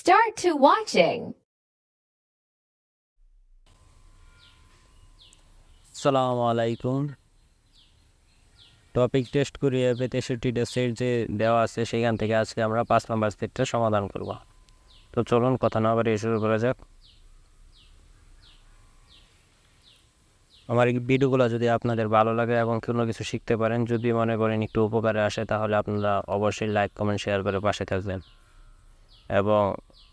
Start to watching. সালামু আলাইকুম topic test করিয়ে তেষট্টিটা সেট যে দেওয়া আছে সেখান থেকে আজকে আমরা পাঁচ নাম্বার সেটটা সমাধান করব। তো চলুন, কথা না বাড়িয়ে শুরু করা যাক। আমার এই ভিডিওগুলো যদি আপনাদের ভালো লাগে এবং কোনো কিছু শিখতে পারেন, যদি মনে করেন একটু উপকারে আসে, তাহলে আপনারা অবশ্যই লাইক কমেন্ট শেয়ার করে পাশে থাকবেন। এবং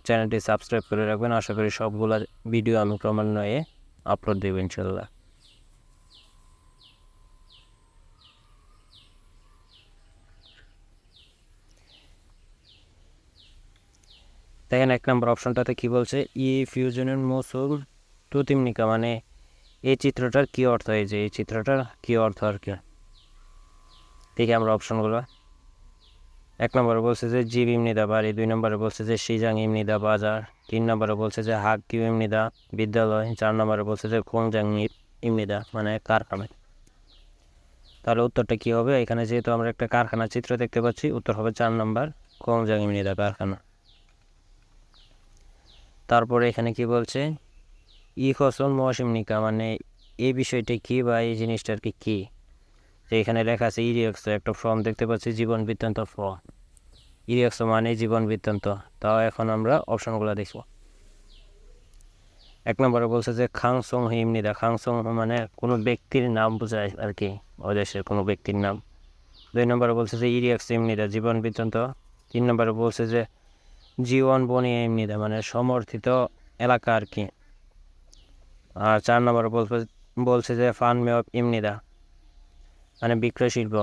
চ্যানেলটি সাবস্ক্রাইব করে রাখবেন। আশা করি সবগুলো ভিডিও আমি ক্রমান্বয়ে আপলোড দেবো ইনশাল্লাহ দেখেন, এক নম্বর অপশনটাতে কি বলছে? ই ফিউজনের মৌসুম তুতিমনিকা মানে এই চিত্রটার কি অর্থ? যে এই চিত্রটার কি অর্থ আর কি? দেখি আমরা অপশনগুলো। এক নম্বরে বলছে যে জীব ইমনিদা বাড়ি দুই নম্বরে বলছে যে সিজাং ইমনিদা বাজার, তিন নম্বরে বলছে যে হাক কিউ ইমনিদা বিদ্যালয়, চার নম্বরে বলছে যে খোংজাং ইমনিদা মানে কারখানা। তাহলে উত্তরটা কী হবে? এখানে যেহেতু আমরা একটা কারখানার চিত্র দেখতে পাচ্ছি, উত্তর হবে চার নম্বর খোংজাং ইমনিদা কারখানা। তারপরে এখানে কি বলছে? ই ফসল মৌসুম নিকা মানে এই বিষয়টা কী বা এই জিনিসটার কি কী? যে এখানে লেখা আছে ইরিয়ক্স একটা ফর্ম দেখতে পাচ্ছি, জীবন বৃত্তান্ত ফর্ম ইরিয়ক্স মানে জীবন বৃত্তান্ত। তাও এখন আমরা অপশনগুলো দেখব। এক নম্বরে বলছে যে খাংসং হিমনিদা খাংসং মানে কোনো ব্যক্তির নাম বোঝায় আর কি ওই দেশের কোনো ব্যক্তির নাম। দুই নম্বরে বলছে যে ইরিয়ক্স ইমনিদা, জীবন বৃত্তান্ত। তিন নম্বরে বলছে যে, জীবন বনি এমনিদা মানে সমর্থিত এলাকা আর কি। আর চার নম্বরে বলছে বলছে যে, ফান মে মেয় ইমনিদা। মানে বিক্রয় শিল্প।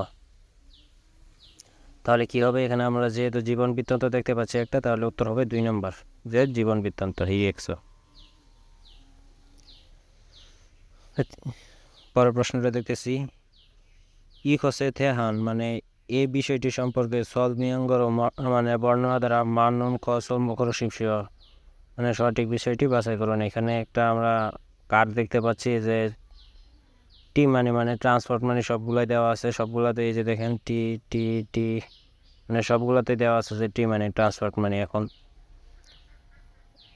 তাহলে কি হবে? এখানে আমরা যেহেতু জীবন বৃত্তান্ত দেখতে পাচ্ছি একটা, তাহলে উত্তর হবে দুই নম্বর, যে জীবন বৃত্তান্ত, হি একশো পরের প্রশ্নটা দেখতেছি। ই খসে থেহান মানে এ বিষয়টি সম্পর্কে সল সলমিয়ঙ্গর মানে বর্ণনা দ্বারা মানন কৌশল মুখর শিবশিও মানে সঠিক বিষয়টি বাছাই করুন। এখানে একটা আমরা কার্ড দেখতে পাচ্ছি যে টি মানে মানে ট্রান্সপোর্ট মানে সবগুলোই দেওয়া আছে। সবগুলোতে এই যে দেখেন টি টি টি মানে সবগুলোতে দেওয়া আছে যে টি মানে ট্রান্সপোর্ট মানে। এখন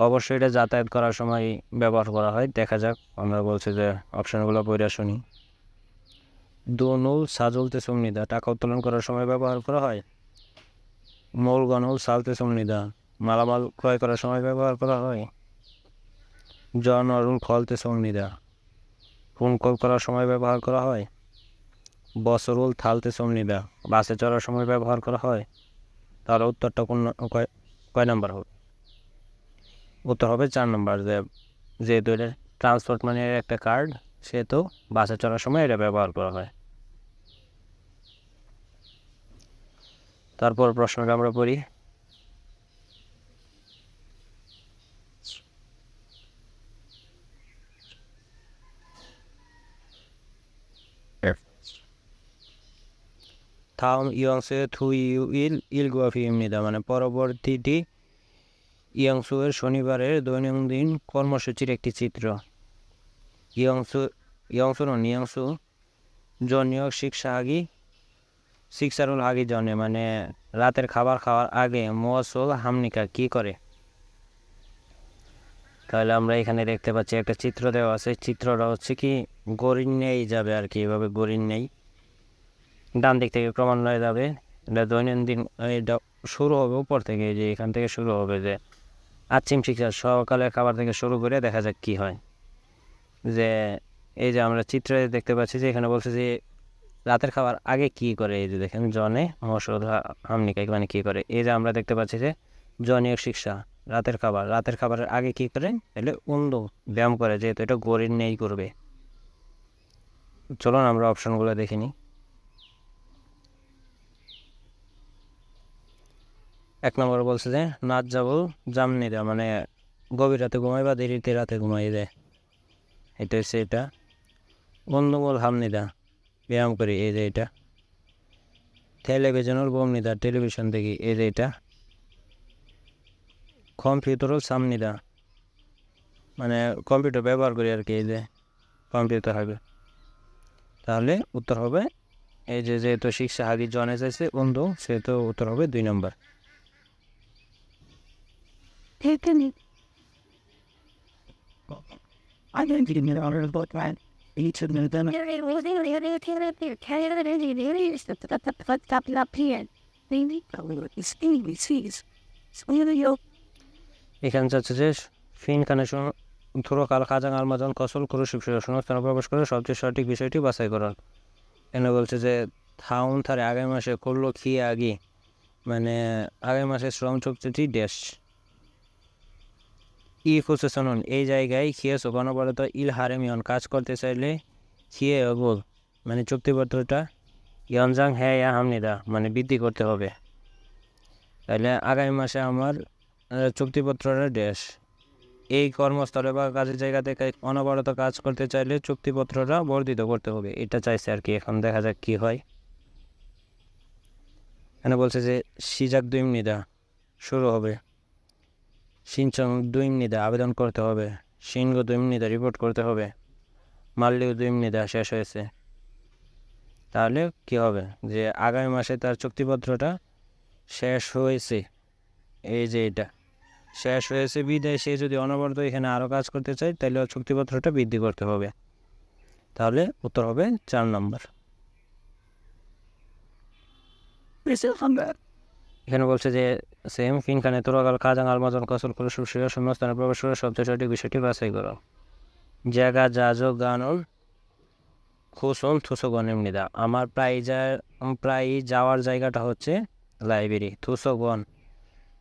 অবশ্যই এটা যাতায়াত করার সময় ব্যবহার করা হয়। দেখা যাক, আমরা বলছি যে অপশানগুলো পড়ে শুনি। দোনুল সাজলতে সমনিদা টাকা উত্তোলন করার সময় ব্যবহার করা হয়? মূল গনুল সালতে সমনিদা মালামাল ক্রয় করার সময় ব্যবহার করা হয়? জন অরুণ খলতে সমনিদা ফোন কল করার সময় ব্যবহার করা হয়? বসরুল থালতে সমনিদা বাসে চড়ার সময় ব্যবহার করা হয়? তাহলে উত্তরটা কোন কয় নাম্বার হবে? উত্তর হবে চার নম্বর। যে, যেহেতু এটা ট্রান্সপোর্ট মানে একটা কার্ড সেহেতু বাসে চড়ার সময় এটা ব্যবহার করা হয়। তারপর প্রশ্নটা আমরা পড়ি। থাম ইয়ংসে থু ইউ ইল ইল গুয়াফি এমনিদা মানে পরবর্তীটি ইয়ংসুয়ের শনিবারের দৈনন্দিন কর্মসূচির একটি চিত্র ইয়ংসু ইয়ংসু নন ইয়ংসু জনীয় শিক্ষা আগি শিক্ষারুল আগে জনে মানে রাতের খাবার খাওয়ার আগে মৌসুল হামনিকা কি করে তাহলে আমরা এখানে দেখতে পাচ্ছি একটা চিত্র দেওয়া আছে চিত্রটা হচ্ছে কি গরিন নেই যাবে আর কি এভাবে গরিন নেই ডান দিক থেকে ক্রমান্বয়ে যাবে। এটা দৈনন্দিন, এটা শুরু হবে উপর থেকে যে এখান থেকে শুরু হবে যে আচ্ছিম শিক্ষা সকালের খাবার থেকে শুরু করে দেখা যাক কি হয়। যে এই যে আমরা চিত্রে দেখতে পাচ্ছি যে এখানে বলছে যে রাতের খাবার আগে কি করে, এই যে দেখেন জনে মসদ হামনিকাই মানে কী করে, এই যে আমরা দেখতে পাচ্ছি যে জনীয় শিক্ষা, রাতের খাবার, রাতের খাবারের আগে কি করে, তাহলে অন্ধ ব্যায়াম করে, যেহেতু এটা গরিব নেই করবে। চলুন আমরা অপশনগুলো দেখে এক নম্বর বলছে যে, নাচ যাব জামনিদা মানে গভীর রাতে ঘুমাই বা দেরিতে রাতে ঘুমাই দেয় এটা হচ্ছে এটা। গন্ধমূল হামনিদা, ব্যায়াম করি, এই যে এটা। টেলিভিশনের বমনিদা টেলিভিশন দেখি, এই যে এটা। কম্পিউটারও সামনিদা মানে কম্পিউটার ব্যবহার করি আর কি, এই যে কম্পিউটার হবে। তাহলে উত্তর হবে, এই যে যেহেতু শিক্ষা আগে জনে যাইছে বন্ধু, সেহেতু উত্তর হবে দুই নম্বর। I didn't get it on her book, man. Each of them. এখানে যাচ্ছে যে ফিন খানে থুরকাল খাজাং আলমাজান কসল করে শিবসের সংস্থানে প্রবেশ করে সবচেয়ে সঠিক বিষয়টি বাছাই করার এনে বলছে যে থাউন থারে আগামী মাসে করল কি আগে? মানে আগামী মাসে শ্রম চুক্তিটি দেশ। ই খুসেসনন এই জায়গায় খেয়েছো গণবরত ইল হারেমিয়ন কাজ করতে চাইলে খেয়ে গোল মানে চুক্তিপত্রটা ইয়নজাং হ্যাঁ ইয়া হামনিদা মানে বৃদ্ধি করতে হবে। তাহলে আগামী মাসে আমার চুক্তিপত্রের দেশ। এই কর্মস্থলে বা কাজের জায়গা থেকে অনবরত কাজ করতে চাইলে চুক্তিপত্রটা বর্ধিত করতে হবে। এটা চাইছে আর কি, এখন দেখা যাক কি হয়। এখানে বলছে যে সিজাক দুই নিদা শুরু হবে। সিনচং দুই নিদা আবেদন করতে হবে সিনগো দুই নিদা রিপোর্ট করতে হবে, মাল্লিও দুই নিদা শেষ হয়েছে। তাহলে কি হবে? যে আগামী মাসে তার চুক্তিপত্রটা শেষ হয়েছে। এই যে এটা। শেষ হয়েছে বিদায়, সে যদি অনবরত এখানে আরও কাজ করতে চায়, তাহলে চুক্তিপত্রটা বৃদ্ধি করতে হবে। তাহলে উত্তর হবে চার নম্বর। এখানে বলছে যে, সেম ফিনখানে তোরাগাল কাজাং আলমাজন কসল করে সুশীল শূন্যস্থানে প্রবেশ করে সবচেয়ে সঠিক বিষয়টি বাছাই করো। জায়গা, যাজক গানল খুসন থুসগন এমনিদা আমার প্রায় যা, প্রায় যাওয়ার জায়গাটা হচ্ছে লাইব্রেরি থুসগন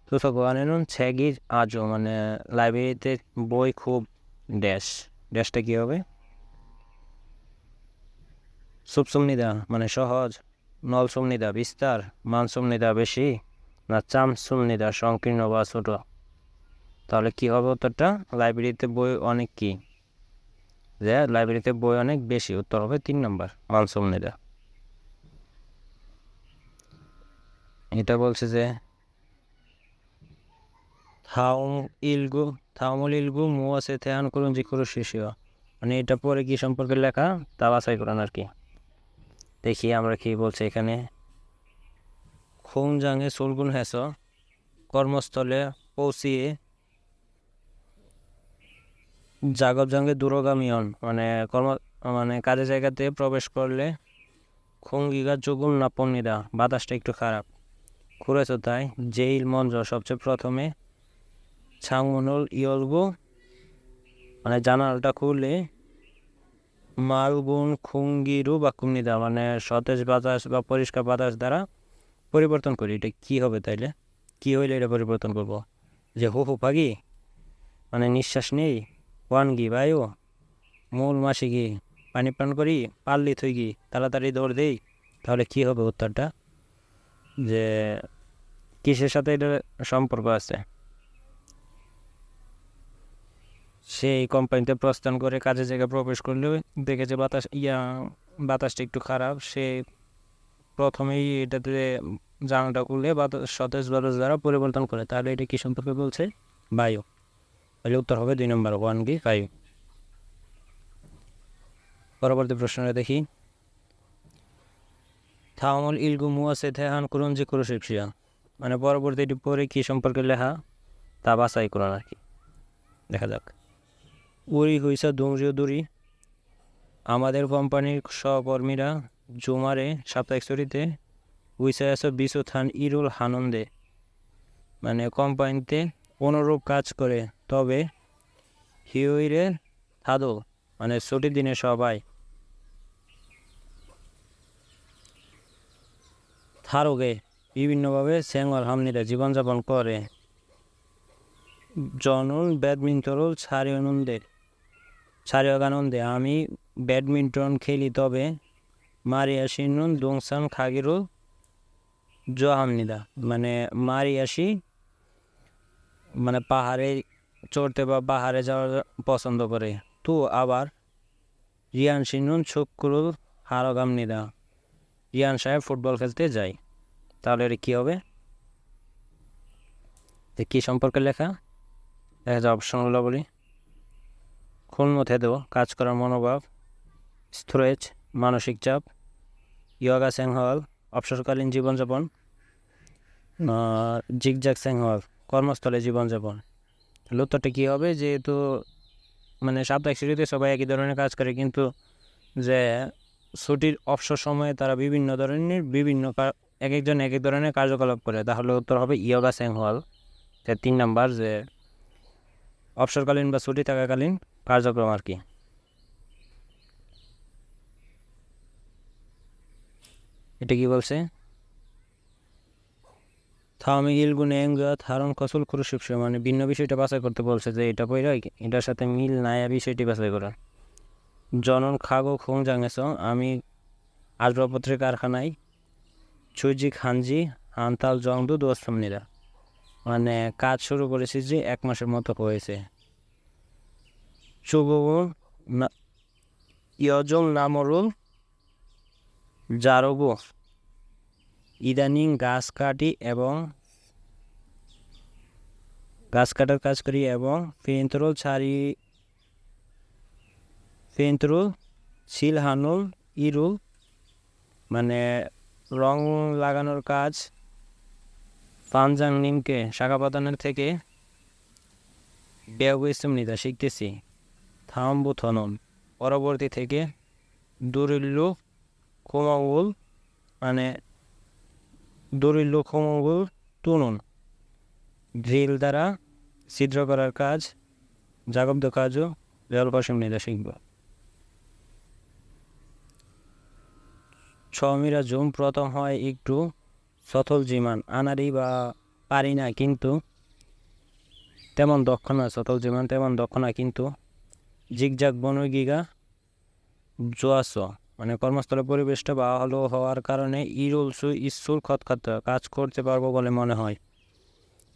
থুসগনের ছ্যাগির আজও মানে লাইব্রেরিতে বই খুব ড্যাশ। ড্যাশটা কী হবে? সুপসুমনিদা মানে সহজ। নলসুমনিদা বিস্তার। মানসুমনিদা বেশি। না চামসুমনিদা সংকীর্ণ বা ছোট। তাহলে কী হবে উত্তরটা? লাইব্রেরিতে বই অনেক কি? যে লাইব্রেরিতে বই অনেক বেশি, উত্তর হবে তিন নম্বর মানসুমনিদা এটা বলছে যে, থাউম ইলগু, থাউমুল ইলগু মুয়াসে থেয়ান করুন যে করু শিশিও মানে এটা পরে কি সম্পর্কে লেখা? তা বাছাই করান আর কি। দেখি আমরা কি বলছে এখানে। খুন জাঙে সুলগুন হেস কর্মস্থলে পৌঁছিয়ে জাগব জাঙ্গে দূরগামী হন মানে কর্ম মানে কাজের জায়গাতে প্রবেশ করলে খুঙ্গিগা না নাপন্নিদা, বাতাসটা একটু খারাপ ঘুরেছ তাই জেইল মঞ্জ সবচেয়ে প্রথমে ছাংমনুল ইয়লগু মানে জানালটা খুলে মালগুন খুঙ্গিরু বা কুমনিদা মানে সতেজ বাতাস বা পরিষ্কার বাতাস দ্বারা পরিবর্তন করি, এটা কি হবে তাইলে? কি হইলে এটা পরিবর্তন করব? যে হু হু পাগি মানে নিঃশ্বাস নেই, ওয়ান গি বায়ু মূল মাসি গি পানি পান করি পারলি থই গি, তাড়াতাড়ি দৌড় দেই, তাহলে কি হবে উত্তরটা? যে কিসের সাথে এটা সম্পর্ক আছে? সেই কোম্পানিতে প্রস্থান করে কাজের জায়গায় প্রবেশ করলে দেখে যে বাতাস, ইয়া, বাতাসটা একটু খারাপ, সে প্রথমেই এটাতে জানাটা খুলে বাতাস সতেজ বাতাস দ্বারা পরিবর্তন করে। তাহলে এটা কী সম্পর্কে বলছে? বায়ু। তাহলে উত্তর হবে দুই নম্বর ওয়ান কি? বায়ু পরবর্তী প্রশ্নটা দেখি। থামল ইলগু মুয়াসে থেহান করুন যে করু শিবসিয়া মানে পরবর্তীটি পরে কী সম্পর্কে লেখা? তা বাছাই করুন আর কি। দেখা যাক। উরি হইসা দংজিও দুরি। আমাদের কোম্পানির সহকর্মীরা জুমারে সাপ্তাহিক ছুটিতে উইসা আছে বিশুথান ইরুল হানন্দে। মানে কোম্পানিতে অনুরূপ কাজ করে, তবে হিউইরে থাদো মানে ছুটির দিনে সবাই। থারোগে বিভিন্নভাবে স্যাঙ্গল হামনিরা জীবনযাপন করে। জনুল ব্যাডমিন্টন ছাড়ি আনন্দে ছাড়ি আনন্দে আমি ব্যাডমিন্টন খেলি, তবে মারিয়া সিনুন দোংসান খাগিরু জহামনিদা। মানে মারিয়াসি মানে পাহাড়ে চড়তে বা পাহাড়ে যাওয়া পছন্দ করে। তো আবার রিয়ান সিনুন শুক্রুল হারগামনিদা। রিয়ান সাহেব ফুটবল খেলতে যায়। তাহলে এটা কী হবে? কী সম্পর্কে লেখা? দেখা যায় অপশনগুলো বলি। মধ্যে দেবো। কাজ করার মনোভাব স্টোরেজ মানসিক চাপ। ইয়োগা স্যাংহল অবসরকালীন জীবনযাপন জিগজাগ স্যাংহল কর্মস্থলে জীবনযাপন। তাহলে উত্তরটা কী হবে? যেহেতু মানে সাপ্তাহিক ছুটিতে সবাই একই ধরনের কাজ করে, কিন্তু যে ছুটির অবসর সময়ে তারা বিভিন্ন ধরনের, বিভিন্ন এক একজন এক এক ধরনের কার্যকলাপ করে। তাহলে উত্তর হবে ইয়োগা স্যাংহল তিন নাম্বার, যে অবসরকালীন বা ছুটি থাকাকালীন কার্যক্রম আর কি। এটা কি বলছে? থামি ইলগুনে এঙ্গা থারণ কসুল খুরুশিপসে মানে ভিন্ন বিষয়টা বাছাই করতে বলছে যে এটা পইরা এটার সাথে মিল নাই বিষয়টি বাছাই করা জনন খাগো খুং জাঙেছ, আমি আসবাবপত্রের কারখানায় চুজি খানজি হান্তাল জংদু দোস্তমনিরা মানে কাজ শুরু করেছি যে এক মাসের মতো হয়েছে। চুগুল ইয়জল নামরুল জারবু। ইদানিং গাছ কাটি এবং গাছ কাটার কাজ করি এবং পেন্ট্রোল ছাড়ি পেন্ট্রোল শিলহানুল ইরুল মানে রং লাগানোর কাজ পাঞ্জাং নিমকে শাখা পাতানের থেকে ব্যবস্থম নিতে শিখতেছি। থাম্বু থনন, পরবর্তী থেকে দুরিল্লু কোমাঙ্গুল মানে দরিল্লু কোমাঙ্গুল তুনুন ড্রিল দ্বারা ছিদ্র করার কাজ, জাগব্দ কাজও রেল পশম নিতে শিখব ছমিরা জুম প্রথম হয় একটু সথল জিমান। আনারি বা পারি না কিন্তু তেমন দক্ষ না সথল জিমান, তেমন দক্ষ না কিন্তু জিগজাগ বনগিগা জোয়াস। মানে কর্মস্থলের পরিবেশটা ভালো হওয়ার কারণে ইরুল সু ইসুল খতখাত কাজ করতে পারব বলে মনে হয়।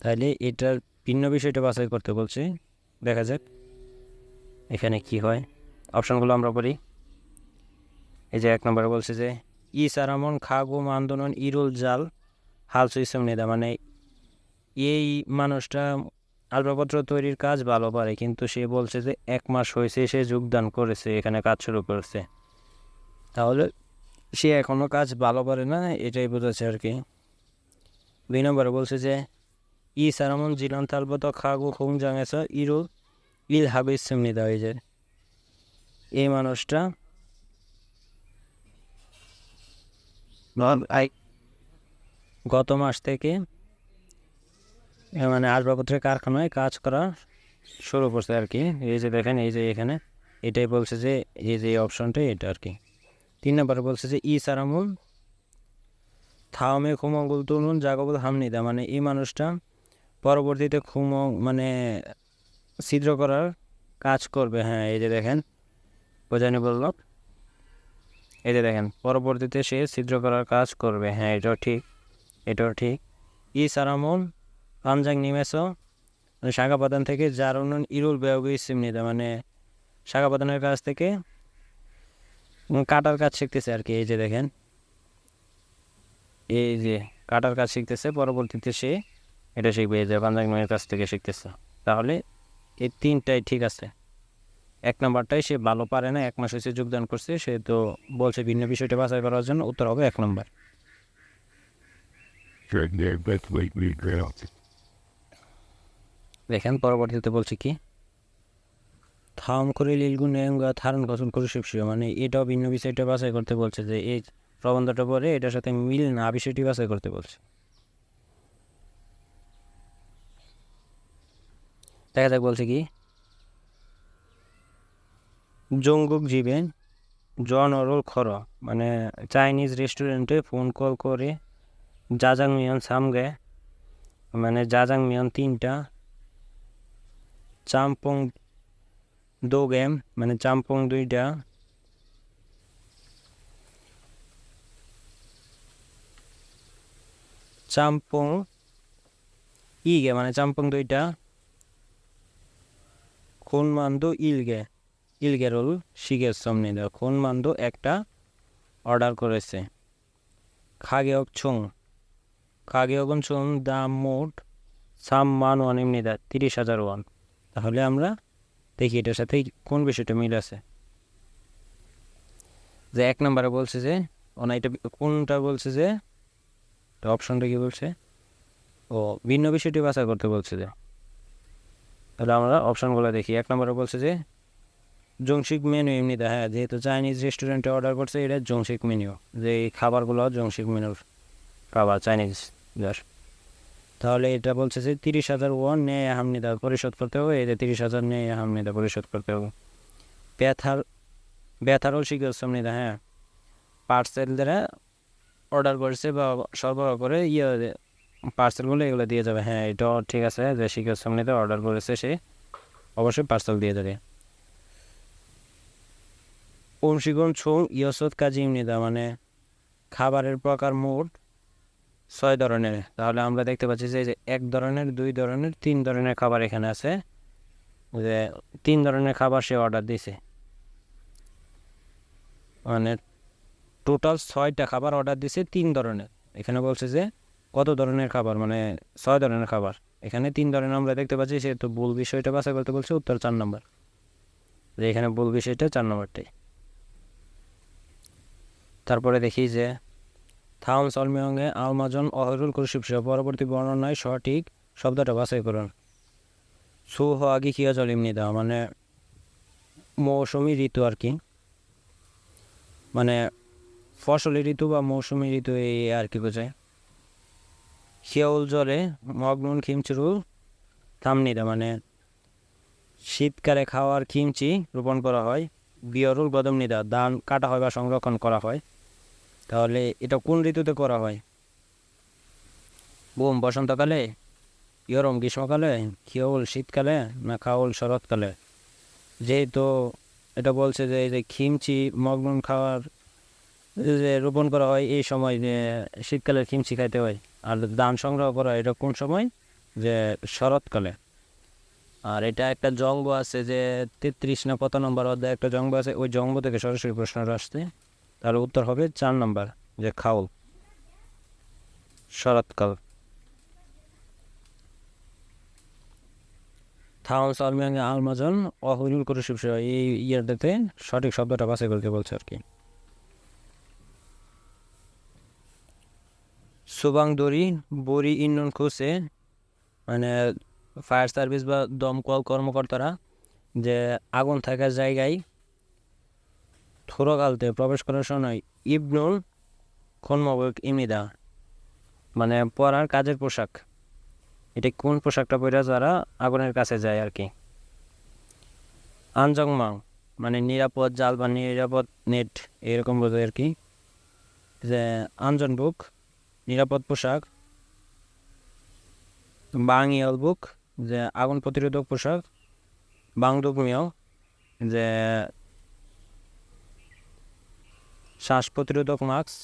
তাহলে এটার ভিন্ন বিষয়টা বাছাই করতে বলছি। দেখা যাক এখানে কি হয়। অপশানগুলো আমরা পড়ি। এই যে এক নম্বরে বলছে যে, ই সারামন খাগো মান্দনন ইরুল জাল হাল সুইসম নেদা। মানে এই মানুষটা আসবাবপত্র তৈরির কাজ ভালো পারে, কিন্তু সে বলছে যে, এক মাস হয়েছে, সে যোগদান করেছে, এখানে কাজ শুরু করেছে। তাহলে সে এখনও কাজ ভালো পারে না এটাই বোঝাচ্ছে আর কি। দুই নম্বরে বলছে যে ই সারামন জিলান তালবত খাগু খুং জাঙেছ ইরু ইল হাবে ইসেমনি দেওয়া যায় এই মানুষটা গত মাস থেকে মানে আসবাবপত্রের কারখানায় কাজ করা শুরু করছে আর কি। এই যে দেখেন এই যে এখানে এটাই বলছে যে এই যে অপশনটা এটা আর কি। তিন নম্বরে বলছে যে ই সারামুল থামে খুমঙ্গুল তুলুন জাগবুল হামনিদা। মানে এই মানুষটা পরবর্তীতে খুম মানে ছিদ্র করার কাজ করবে। হ্যাঁ এই যে দেখেন বোঝানি বলল। এই যে দেখেন, পরবর্তীতে সে ছিদ্র করার কাজ করবে। হ্যাঁ এটাও ঠিক এটাও ঠিক। ই সারামন পাঞ্জাং নিমেছ শাখা পাতান থেকে উন্নয়ন ইরুল বেয়গি সিমনিদা। মানে শাখা পাতানের কাছ থেকে কাটার কাজ শিখতেছে আর কি এই যে দেখেন। এই যে কাটার কাজ শিখতেছে পরবর্তীতে সে এটা শিখবে এই যে পাঞ্জাং নিমের কাছ থেকে শিখতেছে। তাহলে এই তিনটাই ঠিক আছে। এক নম্বরটাই সে ভালো পারে না এক মাস হয়েছে যোগদান করছে সে তো বলছে ভিন্ন বিষয়টা বাছাই করার জন্য উত্তর হবে এক নম্বর. দেখেন পরবর্তীতে বলছে কি? থাম করে লিলগু নেঙ্গা ধারণ গঠন করে শিবশিব মানে এটাও ভিন্ন বিষয়টা বাছাই করতে বলছে যে এই প্রবন্ধটা পরে এটার সাথে মিল না বিষয়টি বাছাই করতে বলছে। দেখা যাক বলছে কি। জঙ্গুক জীবেন জন অরল খর। মানে চাইনিজ রেস্টুরেন্টে ফোন কল করে জাজাং মিয়ন সামগে। মানে জাজাং মিয়ন তিনটা। চাম্পং দো গেম মানে চাম্পং দুইটা। চাম্পং ইগে মানে চাম্পং দুইটা। খুন মান্দো ইলগে। ইলগে রোল শিগের সামনে দেওয়া খুন মান্দো একটা অর্ডার করেছে। খাগে ছুং খাগে ছুং দাম মোট সাম মান ওয়ান এমনি দা তিরিশ হাজার ওয়ান। তাহলে আমরা দেখি এটার সাথে কোন বিষয়টা মিল আছে। যে এক নম্বরে বলছে যে, ও না, এটা কোনটা বলছে যে অপশনটা কি বলছে? ও ভিন্ন বিষয়টি বাছাই করতে বলছে যে। তাহলে আমরা অপশানগুলো দেখি। এক নম্বরে বলছে যে, জংশিক মেনু এমনিতে হ্যাঁ যেহেতু চাইনিজ রেস্টুরেন্টে অর্ডার করছে, এটা জংশিক মেনু যে এই খাবারগুলো জংশিক মেনুর খাবার চাইনিজ যার তাহলে এটা বলছে যে তিরিশ হাজার ওয়ান নেয় হামনিদা পরিশোধ করতে হবে যে তিরিশ হাজার নেয় হামনিদা পরিশোধ করতে হবে। ব্যথার ব্যথারও শিখেছে এমনিদা হ্যাঁ। পার্সেল দ্বারা অর্ডার করেছে বা সরবরাহ করে ইয়ে পার্সেলগুলো এগুলো দিয়ে যাবে। হ্যাঁ এটাও ঠিক আছে, যে সামনেতে অর্ডার করেছে সে অবশ্যই পার্সেল দিয়ে যাবে। অংশীগণ ছৌ ইয়সত কাজী ইমনিদা মানে খাবারের প্রকার মোট ছয় ধরনের। তাহলে আমরা দেখতে পাচ্ছি যে এক ধরনের, দুই ধরনের, তিন ধরনের খাবার এখানে আছে। যে তিন ধরনের খাবার সে অর্ডার দিয়েছে মানে টোটাল ছয়টা খাবার অর্ডার দিছে তিন ধরনের। এখানে বলছে যে, কত ধরনের খাবার? মানে ছয় ধরনের খাবার। এখানে তিন ধরনের আমরা দেখতে পাচ্ছি সে তো ভুল বিষয়টা বাছাই করতে বলছে, উত্তর চার নম্বর। যে এখানে ভুল বিষয়টা চার নম্বরটাই। তারপরে দেখি যে থাউন সলমিয়ঙ্গে আলমাজন অহরুল কুরশিব পরবর্তী বর্ণনায় সঠিক শব্দটা বাছাই করুন। সু আগে কিয়া জলিমনি দেওয়া মানে মৌসুমি ঋতু আর কি? মানে ফসলি ঋতু বা মৌসুমি ঋতু এই আর কি বোঝায়? শিয়াউল জলে মগ্নুন খিমচুরু থামনিদা মানে শীতকালে খাওয়ার খিমচি রোপণ করা হয় বিয়রুল গদমনিদা ধান কাটা হয় বা সংরক্ষণ করা হয়। তাহলে এটা কোন ঋতুতে করা হয়? বুম, বসন্তকালে? ইয়রম, গ্রীষ্মকালে? খিয়াউল শীতকালে? না খাউল, শরৎকালে? যেহেতু এটা বলছে যে এই যে খিমচি মগ্ন খাওয়ার যে রোপণ করা হয়, এই সময় যে শীতকালে খিমচি খাইতে হয়। আর ধান সংগ্রহ করা হয়, এটা কোন সময়? যে শরৎকালে। আর এটা একটা জঙ্গ আছে যে তেত্রিশ না কত নম্বর অধ্যায় একটা জঙ্গ আছে, ওই জঙ্গ থেকে সরাসরি প্রশ্নটা আসছে। তাহলে উত্তর হবে চার নম্বর, যে খাউল। শরৎকাল থাউন সালমিয়াং আলমাজন, অহরুল করে শিবস এই ইয়েটাতে সঠিক শব্দটা বাছাই করতে বলছে আর কি। সুবাং দড়ি, বড়ি ইন্ডন খুঁজে মানে ফায়ার সার্ভিস বা দমকল কর্মকর্তারা যে আগুন থাকার জায়গায় থোরকালতে প্রবেশ করার সময় ইবনুল খনমবক ইমিদা মানে পরার কাজের পোশাক। এটা কোন পোশাকটা পরে যারা আগুনের কাছে যায় আর কি আনজংমাং মানে নিরাপদ জাল বা নিরাপদ নেট, এরকম বোঝায় আর কি যে আঞ্জন বুক, নিরাপদ পোশাক। বাং ইয়াল বুক, যে আগুন প্রতিরোধক পোশাক। মিয়াও যে শ্বাস প্রতিরোধক মাস্ক,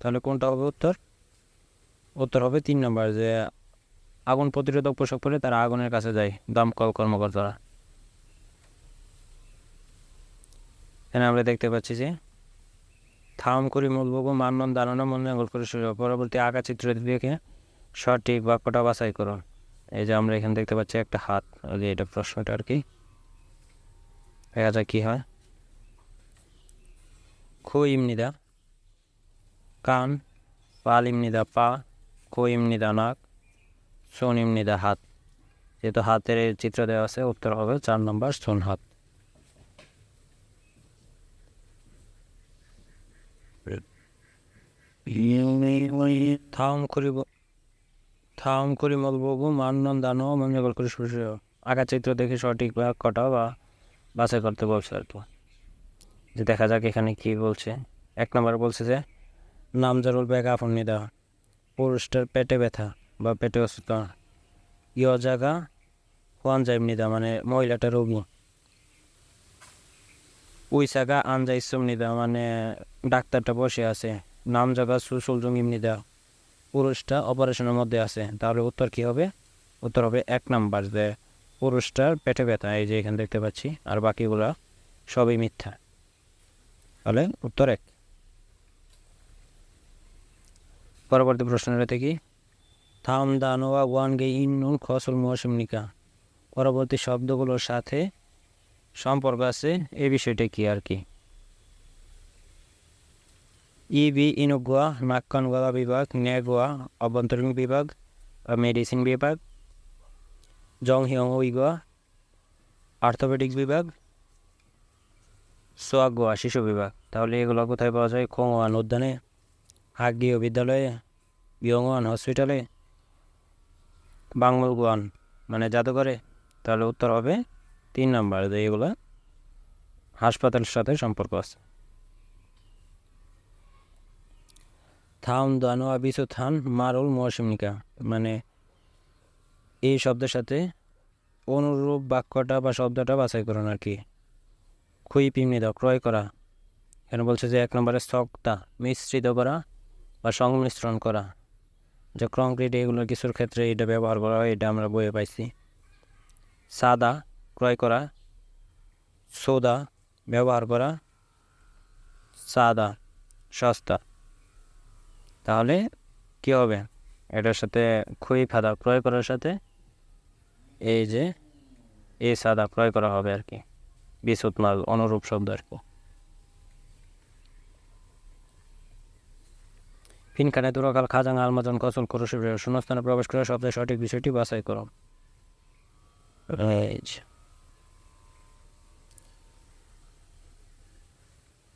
তাহলে কোনটা হবে উত্তর? উত্তর হবে তিন নম্বর, যে আগুন প্রতিরোধক পোশাক পরে তারা আগুনের কাছে যায়, দমকল কর্মকর্তারা। এখানে আমরা দেখতে পাচ্ছি যে থাম করি মূলবগু মানন দাঁড়ানো মনোনয়ন করে শুরু পরবর্তী আঁকা চিত্র দেখে সঠিক বাক্যটা বাছাই করুন। এই যে আমরা এখানে দেখতে পাচ্ছি একটা হাত এটা প্রশ্নটা আর কি। দেখা যায় কী হয়। খু ইমনিদা কান পাল ইমনিদা পা খু ইমনিদা নাক সোন ইমনিদা হাত যেহেতু হাতের চিত্র দেওয়া আছে উত্তর হবে চার নম্বর সোন হাত থাম করিব থাম করি মলবগু মান্নন দানো মঞ্জগল করে শুরু আঁকা চিত্র দেখে সঠিক বাক্যটা বা বাছাই করতে বলছে আর যে দেখা যাক এখানে কি বলছে। এক নম্বর বলছে যে নামজারুল ব্যাগ আপন নিদা, পুরুষটার পেটে ব্যথা বা পেটে অসুস্থ। ইয় জায়গা হোয়ান যাইব নিদা মানে মহিলাটা রোগী। ওই জায়গা আনজা ইসম নিদা মানে ডাক্তারটা বসে আছে। নাম জায়গা সুসুল জঙ্গিম নিদা। পুরুষটা অপারেশনের মধ্যে আছে। তাহলে উত্তর কি হবে? উত্তর হবে এক নাম্বার যে, পুরুষটার পেটে ব্যথা, এই যে এখানে দেখতে পাচ্ছি, আর বাকিগুলা সবই মিথ্যা। তাহলে উত্তর এক। পরবর্তী প্রশ্নটা কি? থাম দানোয়া ওয়ান গে ইন্নুন খসল মৌসুমনিকা পরবর্তী শব্দগুলোর সাথে সম্পর্ক আছে এই বিষয়টা কি আর কি? ইবি ইনুগুয়া নাক্কানগোয়া বিভাগ নেগুয়া অভ্যন্তরীণ বিভাগ বা মেডিসিন বিভাগ জং হিয়ং উইগুয়া অর্থোপেডিক বিভাগ সোয়াগোয়া শিশু বিভাগ। তাহলে এগুলো কোথায় পাওয়া যায়? খোংওয়ান উদ্যানে হাগিও বিদ্যালয়ে বিয়ংওয়ান হসপিটালে, বাংলগুয়ান মানে জাদুঘরে। তাহলে উত্তর হবে তিন নাম্বার, যে এগুলো হাসপাতালের সাথে সম্পর্ক আছে। থাম দানোয়া বিশু থান মারুল মৌসুমিকা মানে এই শব্দের সাথে অনুরূপ বাক্যটা বা শব্দটা বাছাই করুন আর কি। দাও ক্রয় করা। এখানে বলছে যে এক নম্বরে স্থকতা মিশ্রিত করা বা সংমিশ্রণ করা। যে কংক্রিট এগুলো কিছুর ক্ষেত্রে এটা ব্যবহার করা হয়, এটা আমরা বইয়ে পাইছি। সাদা ক্রয় করা, সোদা ব্যবহার করা, সাদা সস্তা। তাহলে কি হবে? এটার সাথে খুবই ফাদা ক্রয় করার সাথে এই যে এই সাদা ক্রয় করা হবে আর কি। বিশুত মাল অনুরূপ শব্দ আর কি ফিনখানে দুরকাল খাজাং আলমাজন কসল খরচ শূন্যস্থানে প্রবেশ করে শব্দের সঠিক বিষয়টি বাছাই করো এই যে।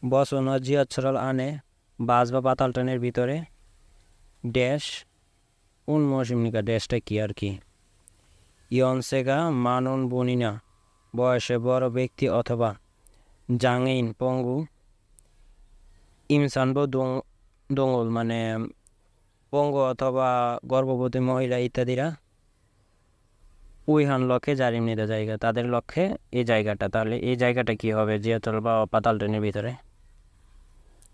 বসন জিয়াচ্ছরাল আনে বাস বা পাতাল ট্রেনের ভিতরে ড্যাশ উন্মোসিমনিকা ড্যাশটা কি আর কি ইয়নসেগা মানন বনিনা বয়সে বড় ব্যক্তি অথবা জাঙইন পঙ্গু ইমসানব দোঙল মানে পঙ্গু অথবা গর্ভবতী মহিলা ইত্যাদিরা উইহান লক্ষ্যে জারিম নিতে জায়গা, তাদের লক্ষ্যে এই জায়গাটা। তাহলে এই জায়গাটা কি হবে? জিয়াতল বা পাতাল ট্রেনের ভিতরে।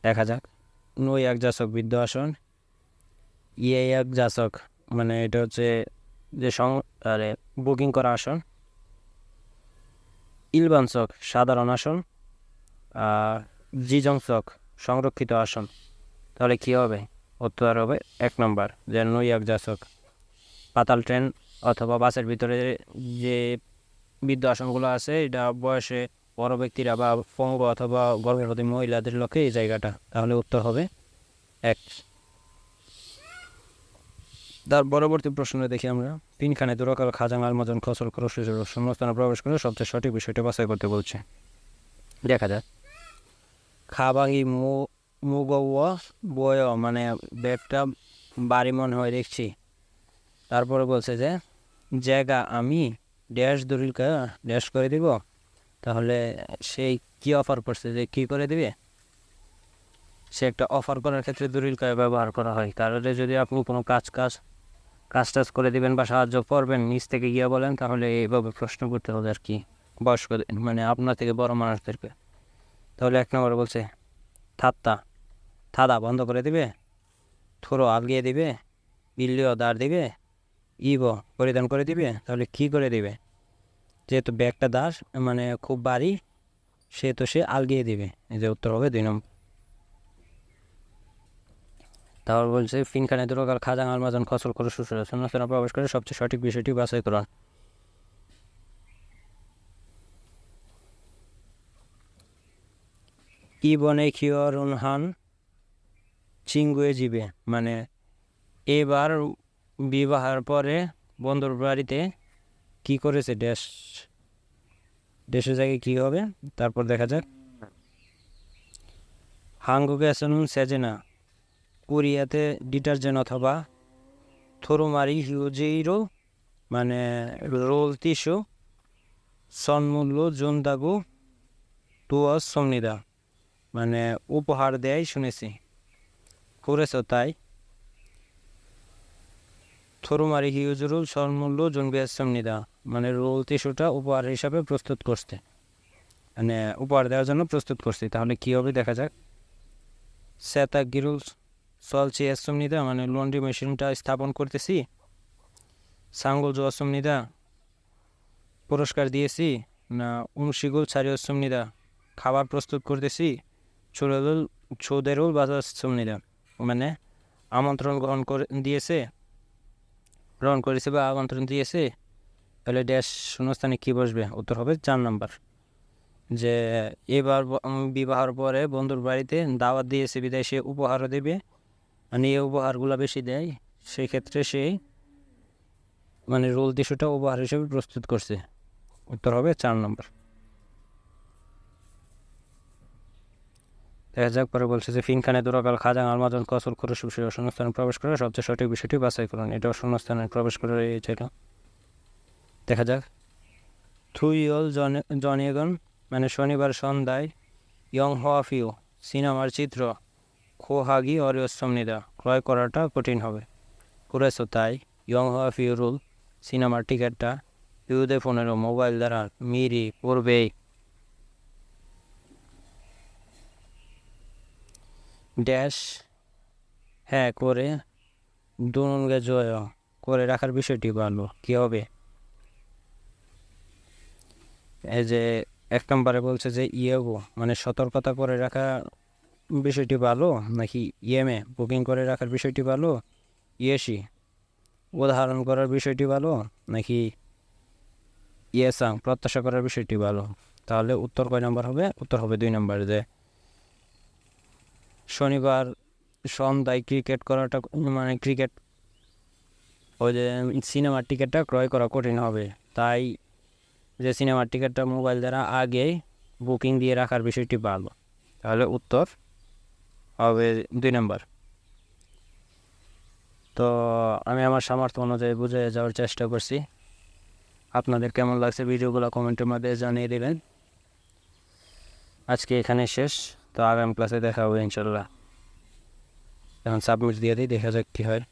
দেখা যাক। নই এক জাসক বৃদ্ধ আসন ইয়ে এক জাসক মানে এটা হচ্ছে যে সং বুকিং করা আসন। ইলবানচক সাধারণ আসন জিজংচক সংরক্ষিত আসন। তাহলে কি হবে? উত্তর হবে এক নম্বর, যে জাসক পাতাল ট্রেন অথবা বাসের ভিতরে যে বৃদ্ধ আসনগুলো আছে, এটা বয়সে বড় ব্যক্তিরা বা পঙ্গ অথবা গর্ভবতী মহিলাদের লক্ষ্যে এই জায়গাটা। তাহলে উত্তর হবে এক। তার পরবর্তী প্রশ্ন দেখি আমরা। তিনখানে দুরকাল খাজাং আলমাজন খসল খরচ শূন্যস্থানে প্রবেশ করে সবচেয়ে সঠিক বিষয়টা বাছাই করতে বলছে। দেখা যাক। খাবাঙ্গি মু বয় মানে ব্যাগটা বাড়ি মনে হয় দেখছি। তারপরে বলছে যে, জায়গা আমি ড্যাশ দলিল ড্যাশ করে দিব। তাহলে সেই কি অফার করছে যে কি করে দিবে? সে একটা অফার করার ক্ষেত্রে দলিল কায় ব্যবহার করা হয়। তাহলে যদি আপনি কোনো কাজ কাজ কাজ টাজ করে দিবেন বা সাহায্য করবেন, নিজ থেকে গিয়ে বলেন, তাহলে এইভাবে প্রশ্ন করতে হবে আর কি বয়স্কদের মানে আপনার থেকে বড় মানুষদেরকে। তাহলে এক নম্বর বলছে থাত্তা থাদা বন্ধ করে দিবে থোড়ো আলগিয়ে দিবে, বিল্লিও দাঁড় দিবে ইব পরিধান করে দিবে, তাহলে কি করে দিবে? যেহেতু ব্যাগটা দাস মানে খুব বাড়ি সে তো সে আলগিয়ে দিবে। এই যে উত্তর হবে দুই নম্বর। তারপর বলছে, ফিনখানে দুরকাল খাজাং আলমাজন খসল করে শুশুর শূন্যস্থানে প্রবেশ করে সবচেয়ে সঠিক বিষয়টি বাছাই করুন। ই বনে খিয়রুন হান? চিঙ্গুয়ে জিবে। মানে এবার বিবাহের পরে বন্ধুর বাড়িতে কি করেছে ড্যাশ ড্যাশের জায়গায় কী হবে? তারপর দেখা যাক। হাঙ্গুকে আসনুন সেজেনা। কোরিয়াতে ডিটারজেন্ট অথবা থরুমারি হিউজেইরো মানে রোল টিস্যু, সন্মূল্য জোনদাগু, টুয়াস সমনিদা মানে উপহার দেয় শুনেছি। করেছ তাই? থরুমারি হিউজরুল সন্মূল্য জনবিয়াস সমনিদা মানে রোল টিস্যুটা উপহার হিসাবে প্রস্তুত করতে মানে উপহার দেওয়ার জন্য প্রস্তুত করছি, তাহলে কী হবে দেখা যাক। সেতা গিরুল চলছে অসমনিদা মানে লন্ড্রি মেশিনটা স্থাপন করতেছি, সাঙ্গল জো অসমনিদা পুরস্কার দিয়েছি, না উনশিগুল ছাড়ি অসমনিদা খাবার প্রস্তুত করতেছি ছোড়েরুল ছোদেরুল বাজার অসমনিদা মানে আমন্ত্রণ গ্রহণ করে দিয়েছে, গ্রহণ করেছে বা আমন্ত্রণ দিয়েছে, তাহলে ড্যাশ শূন্যস্থানে কী বসবে? উত্তর হবে চার নাম্বার, যে এবার বিবাহের পরে বন্ধুর বাড়িতে দাওয়াত দিয়েছে বিদায় সে উপহারও দেবে মানে এই উপহারগুলো বেশি দেয় সেই ক্ষেত্রে সে মানে রোল টিস্যুটা উপহার হিসেবে প্রস্তুত করছে। উত্তর হবে চার নম্বর। দেখা যাক, পরে বলছে যে, ফিনখানে দুরাকাল খাজাং আলমাজন কসল করে বিষয় শূন্যস্থানে প্রবেশ করে সবচেয়ে সঠিক বিষয়টি বাছাই করুন। এটা শূন্যস্থানে প্রবেশ করে ছিল দেখা যাক। থুইয়ল জন জনিয়গন মানে শনিবার সন্ধ্যায় ইয়ং হওয়া ফিউ সিনেমার চিত্র। খোহাগি অরিয়সমনিদা ক্রয় করাটা কঠিন হবে। করেছ তাই। ইয়ং হওয়া ফিউরুল সিনেমার টিকিটটা ইউদে ফোনেরও মোবাইল দ্বারা মিরি পূর্বেই ড্যাশ হ্যাঁ করে দুনগে জয় করে রাখার বিষয়টি ভালো। কী হবে? এই যে এক নম্বরে বলছে যে ইয়েগো মানে সতর্কতা করে রাখা বিষয়টি ভালো নাকি ইএমএ বুকিং করে রাখার বিষয়টি ভালো? ইয়েসি উদাহরণ করার বিষয়টি ভালো নাকি ইয়েসাং প্রত্যাশা করার বিষয়টি ভালো? তাহলে উত্তর কয় নম্বর হবে? উত্তর হবে দুই নম্বর যে শনিবার সন্ধ্যায় ক্রিকেট করাটা মানে ক্রিকেট ওই যে সিনেমার টিকিটটা ক্রয় করা কঠিন হবে। তাই যে সিনেমার টিকিটটা মোবাইল দ্বারা আগেই বুকিং দিয়ে রাখার বিষয়টি ভালো। তাহলে উত্তর হবে দুই নম্বর। তো আমি আমার সামর্থ্য অনুযায়ী বুঝে যাওয়ার চেষ্টা করছি। আপনাদের কেমন লাগছে ভিডিওগুলো কমেন্টের মধ্যে জানিয়ে দেবেন। আজকে এখানে শেষ, তো আগামী ক্লাসে দেখা হবে ইনশাল্লাহ এখন সাবমিট দিয়ে দিই, দেখা যাক কী হয়।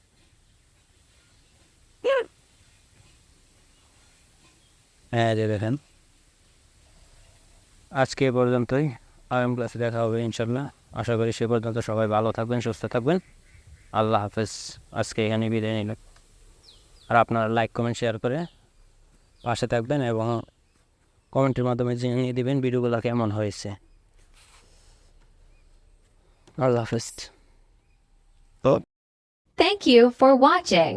হ্যাঁ যে দেখেন। আজকে পর্যন্তই, আগামী ক্লাসে দেখা হবে ইনশাল্লাহ আশা করি সে পর্যন্ত সবাই ভালো থাকবেন সুস্থ থাকবেন। আল্লাহ হাফেজ। আজকে এখানে বিদায় নিলাম। আর আপনারা লাইক কমেন্ট শেয়ার করে পাশে থাকবেন এবং কমেন্টের মাধ্যমে জানিয়ে দেবেন ভিডিওগুলো কেমন হয়েছে। আল্লাহ হাফেজ। Thank you for watching.